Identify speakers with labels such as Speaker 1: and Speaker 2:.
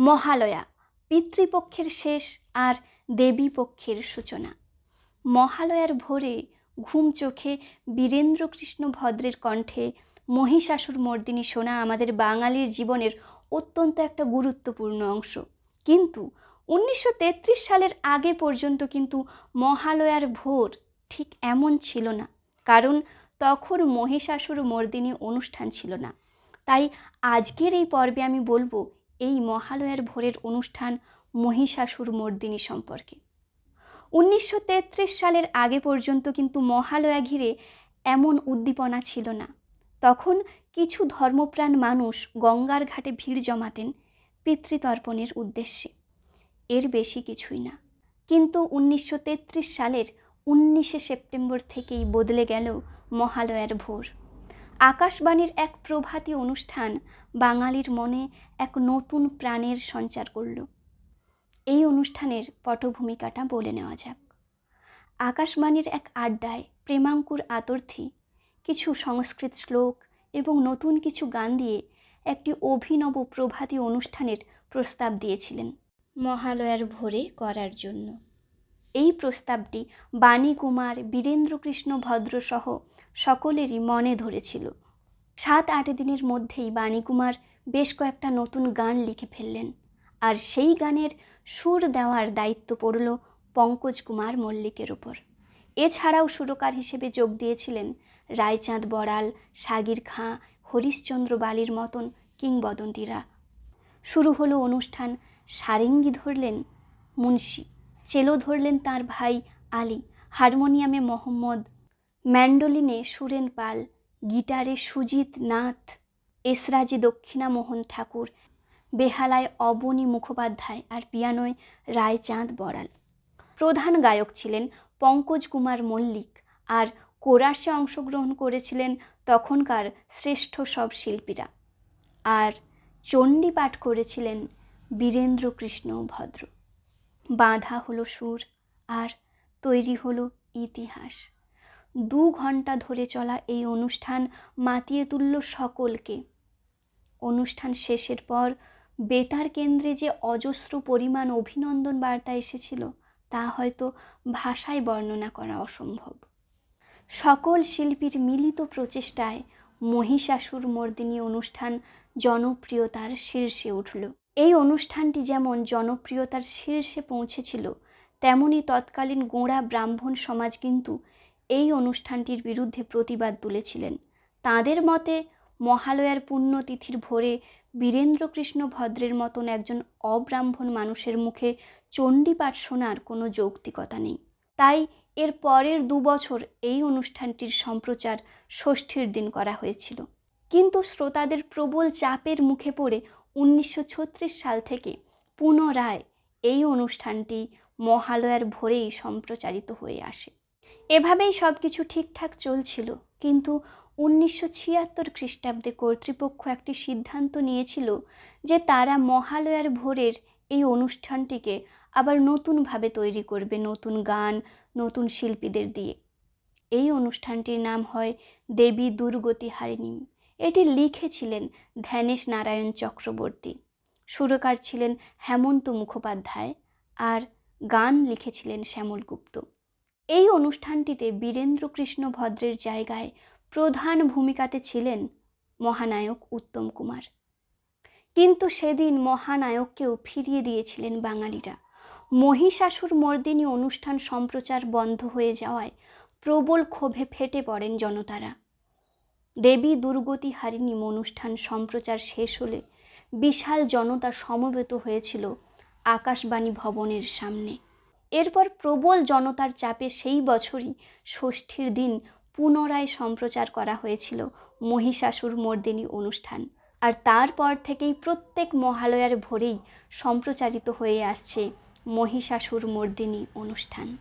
Speaker 1: মহালয়া, পিতৃপক্ষের শেষ আর দেবী পক্ষের সূচনা। মহালয়ার ভোরে ঘুম চোখে বীরেন্দ্রকৃষ্ণ ভদ্রের কণ্ঠে মহিষাসুর মর্দিনী শোনা আমাদের বাঙালির জীবনের অত্যন্ত একটা গুরুত্বপূর্ণ অংশ। কিন্তু উনিশশো তেত্রিশ সালের আগে পর্যন্ত কিন্তু মহালয়ার ভোর ঠিক এমন ছিল না, কারণ তখন মহিষাসুর মর্দিনী অনুষ্ঠান ছিল না। তাই আজকের এই পর্বে আমি বলব এই মহালয়ার ভোরের অনুষ্ঠান মহিষাসুর মর্দিনী সম্পর্কে। উনিশশো তেত্রিশ সালের আগে পর্যন্ত কিন্তু মহালয়া ঘিরে এমন উদ্দীপনা ছিল না। তখন কিছু ধর্মপ্রাণ মানুষ গঙ্গার ঘাটে ভিড় জমাতেন পিতৃতর্পণের উদ্দেশ্যে। এর বেশি কিছুই না। কিন্তু উনিশশো তেত্রিশ সালের উনিশে সেপ্টেম্বর থেকেই বদলে গেল মহালয়ার ভোর। আকাশবাণীর এক প্রভাতী অনুষ্ঠান বাঙালির মনে এক নতুন প্রাণের সঞ্চার করল। এই অনুষ্ঠানের পটভূমিকাটা বলে নেওয়া যাক। আকাশবাণীর এক আড্ডায় প্রেমাঙ্কুর আতর্থী, কিছু সংস্কৃত শ্লোক এবং নতুন কিছু গান দিয়ে একটি অভিনব প্রভাতী অনুষ্ঠানের প্রস্তাব দিয়েছিলেন মহালয়ার ভোরে করার জন্য। এই প্রস্তাবটি বাণী কুমার বীরেন্দ্রকৃষ্ণ ভদ্রসহ সকলেরই মনে ধরেছিল। সাত, আট দিনের মধ্যেই বাণীকুমার বেশ কয়েকটা নতুন গান লিখে ফেললেন। আর সেই গানের সুর দেওয়ার দায়িত্ব পড়ল পঙ্কজ কুমার মল্লিকের ওপর। এছাড়াও সুরকার হিসেবে যোগ দিয়েছিলেন রায়চাঁদ বড়াল, সাগির খাঁ, হরিশ্চন্দ্র বালির মতন কিংবদন্তীরা। শুরু হলো অনুষ্ঠান সারেঙ্গি ধরলেন মুন্সি, চেলো ধরলেন তার ভাই আলী, হারমোনিয়ামে মোহাম্মদ ম্যান্ডোলিনে সুরেন পাল, গিটারে সুজিত নাথ, এসরাজি দক্ষিণামোহন ঠাকুর, বেহালায় অবনী মুখোপাধ্যায় আর পিয়ানোয় রায়চাঁদ বড়াল। প্রধান গায়ক ছিলেন পঙ্কজ কুমার মল্লিক আর কোরাসে অংশগ্রহণ করেছিলেন তখনকার শ্রেষ্ঠ সব শিল্পীরা। আর চণ্ডী পাঠ করেছিলেন বীরেন্দ্র কৃষ্ণ ভদ্র। বাঁধা হলো সুর আর তৈরি হলো ইতিহাস। দু ঘণ্টা ধরে চলা এই অনুষ্ঠান মাতিয়ে তুলল সকলকে। অনুষ্ঠান শেষের পর বেতার কেন্দ্রে যে অজস্র পরিমাণ অভিনন্দন বার্তা এসেছিল, তা হয়তো ভাষায় বর্ণনা করা অসম্ভব। সকল শিল্পীর মিলিত প্রচেষ্টায় মহিষাসুর মর্দিনী অনুষ্ঠান জনপ্রিয়তার শীর্ষে উঠল। এই অনুষ্ঠানটি যেমন জনপ্রিয়তার শীর্ষে পৌঁছেছিল, তেমনি তৎকালীন গোঁড়া ব্রাহ্মণ সমাজ কিন্তু এই অনুষ্ঠানটির বিরুদ্ধে প্রতিবাদ তুলেছিলেন। তাদের মতে, মহালয়ার পুণ্যতিথির ভোরে বীরেন্দ্রকৃষ্ণ ভদ্রের মতন একজন অব্রাহ্মণ মানুষের মুখে চণ্ডীপাঠ শোনার কোনো যৌক্তিকতা নেই। তাই এর পরের দু বছর এই অনুষ্ঠানটির সম্প্রচার ষষ্ঠীর দিন করা হয়েছিল। কিন্তু শ্রোতাদের প্রবল চাপের মুখে পড়ে উনিশশো ছত্রিশ সাল থেকে পুনরায় এই অনুষ্ঠানটি মহালয়ার ভোরেই সম্প্রচারিত হয়ে আসে। এভাবেই সব কিছু ঠিকঠাক চলছিল, কিন্তু উনিশশো ছিয়াত্তর খ্রিস্টাব্দে কর্তৃপক্ষ একটি সিদ্ধান্ত নিয়েছিল যে তারা মহালয়ার ভোরের এই অনুষ্ঠানটিকে আবার নতুনভাবে তৈরি করবে, নতুন গান, নতুন শিল্পীদের দিয়ে। এই অনুষ্ঠানটির নাম হয় দেবী দুর্গতি হারিণী। এটি লিখেছিলেন ধ্যানেশ নারায়ণ চক্রবর্তী। সুরকার ছিলেন হেমন্ত মুখোপাধ্যায় আর গান লিখেছিলেন শ্যামল গুপ্ত। এই অনুষ্ঠানটিতে বীরেন্দ্রকৃষ্ণ ভদ্রের জায়গায় প্রধান ভূমিকাতে ছিলেন মহানায়ক উত্তম কুমার। কিন্তু সেদিন মহানায়ককেও ফিরিয়ে দিয়েছিলেন বাঙালিরা। মহিষাসুর মর্দিনী অনুষ্ঠান সম্প্রচার বন্ধ হয়ে যাওয়ায় প্রবল ক্ষোভে ফেটে পড়েন জনতারা। দেবী দুর্গতি হারিণী অনুষ্ঠান সম্প্রচার শেষ হলে বিশাল জনতা সমবেত হয়েছিল আকাশবাণী ভবনের সামনে। এরপর প্রবল জনতার চাপে সেই বছরই ষষ্ঠীর দিন পুনরায় সম্প্রচার করা হয়েছিল মহিষাসুর মর্দিনী অনুষ্ঠান। আর তারপর থেকেই প্রত্যেক মহালয়ার ভোরেই সম্প্রচারিত হয়ে আসছে মহিষাসুর মর্দিনী অনুষ্ঠান।